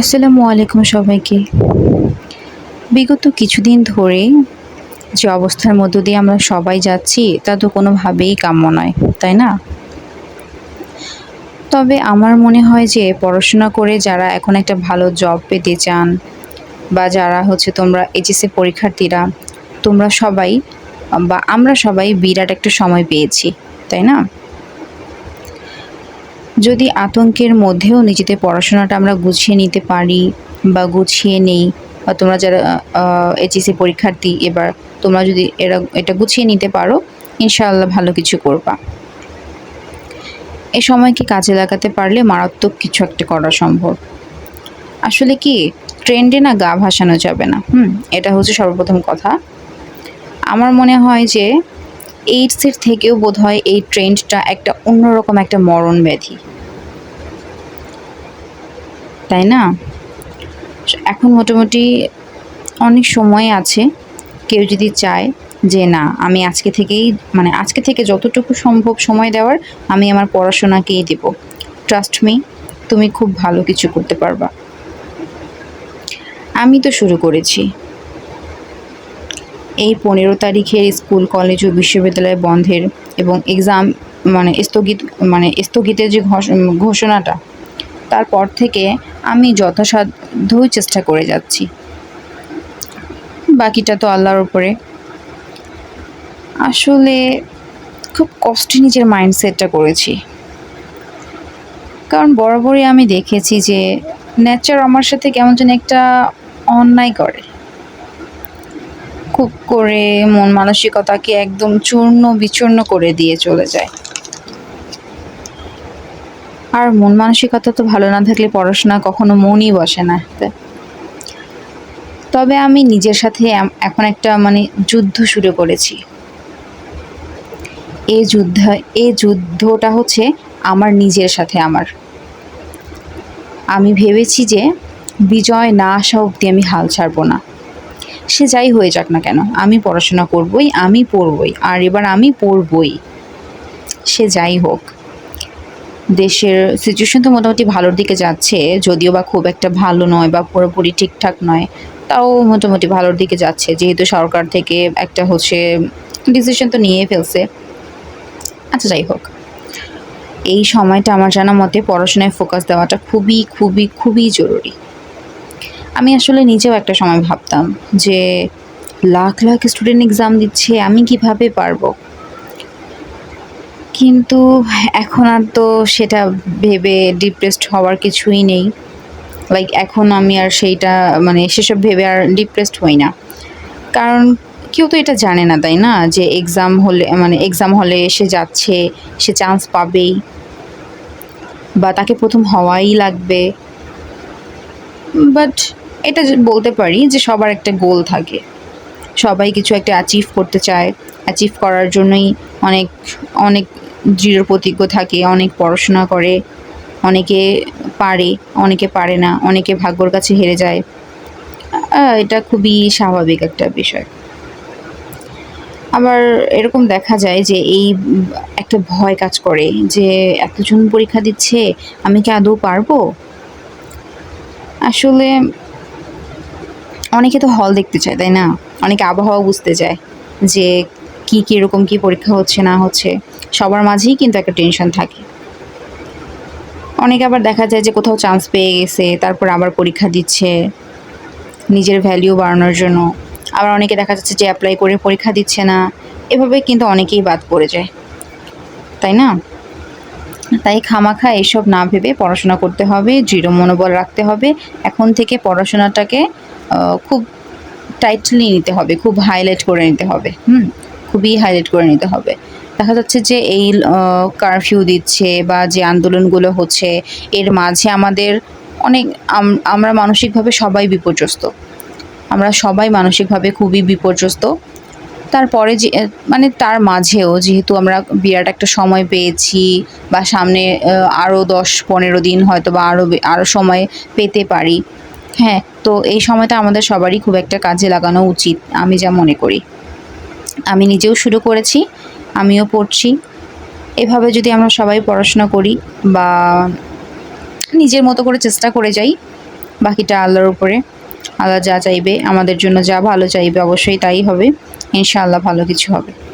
আসসালামু আলাইকুম সবাইকে। বিগত কিছুদিন ধরে যে অবস্থার মধ্য দিয়ে আমরা সবাই যাচ্ছি, তা তো কোনোভাবেই কাম্য নয়, তাই না? তবে আমার মনে হয় যে পড়াশোনা করে যারা এখন একটা ভালো জব পেতে চান বা যারা হচ্ছে তোমরা এইচএসসি পরীক্ষার্থীরা, তোমরা সবাই বা আমরা সবাই বিরাট একটা সময় পেয়েছি, তাই না? যদি আতঙ্কের মধ্যেও নিজেদের পড়াশোনাটা আমরা গুছিয়ে নিতে পারি বা গুছিয়ে নেই, বা তোমরা যারা এইচএসসি পরীক্ষার্থী এবার তোমরা যদি এরা, এটা গুছিয়ে নিতে পারো, ইনশাআল্লাহ ভালো কিছু করবা। এই সময়কে কাজে লাগাতে পারলে মারাত্মক কিছু একটা করা সম্ভব? আসলে কি, ট্রেন্ডে না গা ভাসানো যাবে না, হুম, এটা হচ্ছে সর্বপ্রথম কথা। আমার মনে হয় যে এইডসের থেকেও বোধহয় এই ট্রেন্ডটা একটা অন্যরকম একটা মরণ ব্যাধি তাই না? এখন মোটামুটি অনেক সময় আছে, কেউ যদি চায় যে না, আমি আজকে থেকেই মানে আজকে থেকে যতটুকু সম্ভব সময় দেওয়ার, আমি আমার পড়াশোনাকেই দেব। ট্রাস্ট মি তুমি খুব ভালো কিছু করতে পারবা। আমি তো শুরু করেছি। এই পনেরো তারিখের স্কুল, কলেজ ও বিশ্ববিদ্যালয় বন্ধের এবং এক্সাম মানে স্থগিত মানে স্থগিতের যে ঘোষ- ঘোষণাটা তারপর থেকে আমি যথাসাধ্যই চেষ্টা করে যাচ্ছি। বাকিটা তো আল্লাহর উপরে। আসলে খুব কষ্টে নিজের মাইন্ডসেটটা করেছি। কারণ বরাবরই আমি দেখেছি যে নেচার আমার সাথে কেমন যেন একটা অন্যায় করে। খুব করে মন মানসিকতাকে একদম চূর্ণ বিচূর্ণ করে দিয়ে চলে যায়। আর মন মানসিকতা তো ভালো না থাকলে পড়াশোনা কখনো মনই বসে না। তবে আমি নিজের সাথে এখন একটা মানে যুদ্ধ শুরু করেছি। এই যুদ্ধ এই যুদ্ধটা হচ্ছে আমার নিজের সাথে আমার। আমি ভেবেছি যে বিজয় না আসা অবধি আমি হাল ছাড়বো না। সে যাই হয়ে যাক না কেন, আমি পড়াশোনা করবই, আমি পড়বই, আর এবার আমি পড়বই। সে যাই হোক। দেশের সিচুয়েশন তো মোটামুটি ভালোর দিকে যাচ্ছে, যদিও বা খুব একটা ভালো নয় বা পুরোপুরি ঠিকঠাক নয়, তাও মোটামুটি ভালোর দিকে যাচ্ছে। যেহেতু সরকার থেকে একটা হচ্ছে ডিসিশন তো নিয়ে ফেলছে। আচ্ছা যাই হোক। এই সময়টা আমার জানা মতে পড়াশোনায় ফোকাস দেওয়াটা খুবই খুবই খুবই জরুরি। আমি আসলে নিজেও একটা সময় ভাবতাম যে লাখ লাখ স্টুডেন্ট এক্সাম দিচ্ছে, আমি কীভাবে পারব? কিন্তু এখন আর তো সেটা ভেবে ডিপ্রেসড হওয়ার কিছুই নেই। লাইক এখন আমি আর সেইটা মানে সেসব ভেবে আর ডিপ্রেসড হই না। কারণ কেউ তো এটা জানে না, তাই না? যে এক্সাম হলে মানে এক্সাম হলে সে যাচ্ছে, সে চান্স পাবেই। বা তাকে প্রথম হওয়াই লাগবে। বাট এটা বলতে পারি যে সবার একটা গোল থাকে। সবাই কিছু একটা অ্যাচিভ করতে চায়। অ্যাচিভ করার জন্যই অনেক অনেক দৃঢ় প্রতিজ্ঞ থাকে, অনেক পড়াশোনা করে, অনেকে পারে অনেকে পারে না, অনেকে ভাগ্যর কাছে হেরে যায়। এটা খুবই স্বাভাবিক একটা বিষয়। আবার এরকম দেখা যায় যে এই একটা ভয় কাজ করে যে, এতজন পরীক্ষা দিচ্ছে, আমি কি আদৌ পারব? আসলে অনেকে তো হল দেখতে চায়, তাই না? অনেকে আবহাওয়া বুঝতে চায় যে কি কীরকম কী পরীক্ষা হচ্ছে, না হচ্ছে, সবার মাঝেই কিন্তু একটা টেনশন থাকে। অনেকে আবার দেখা যায় যে কোথাও চান্স পেয়ে গেছে, তারপর আবার পরীক্ষা দিচ্ছে, নিজের ভ্যালিউ বাড়ানোর জন্য। আবার অনেকে দেখা যাচ্ছে যে অ্যাপ্লাই করে পরীক্ষা দিচ্ছে না, এভাবে কিন্তু অনেকেই বাদ পড়ে যায়। তাই না? তাই খামাখা এসব না ভেবে পড়াশোনা করতে হবে, দৃঢ় মনোবল রাখতে হবে। এখন থেকে পড়াশোনাটাকে খুব টাইটলি নিতে হবে, খুব হাইলাইট করে নিতে হবে। হুম? খুবই হাইলাইট করে নিতে হবে। দেখা যাচ্ছে যে এই কারফিউ দিচ্ছে বা যে আন্দোলনগুলো হচ্ছে, এর মাঝে আমাদের অনেক, আম- আমরা মানসিকভাবে সবাই বিপর্যস্ত। আমরা সবাই মানসিকভাবে খুবই বিপর্যস্ত। তারপরে যে মানে তার মাঝেও যেহেতু আমরা বিরাট একটা সময় পেয়েছি বা সামনে আরও দশ, পনেরো দিন হয়তো বা আরও আরও সময় পেতে পারি। হ্যাঁ তো এই সময়টা আমাদের সবারই খুব একটা কাজে লাগানো উচিত, আমি যা মনে করি। আমি নিজেও শুরু করেছি, আমিও পড়ছি। এভাবে যদি আমরা সবাই পড়াশোনা করি বা নিজের মতো করে চেষ্টা করে যাই, বাকিটা আল্লাহর উপরে। আল্লাহ যা চাইবে, আমাদের জন্য যা ভালো চাইবে, অবশ্যই তাই হবে। ইনশাআল্লাহ ভালো কিছু হবে।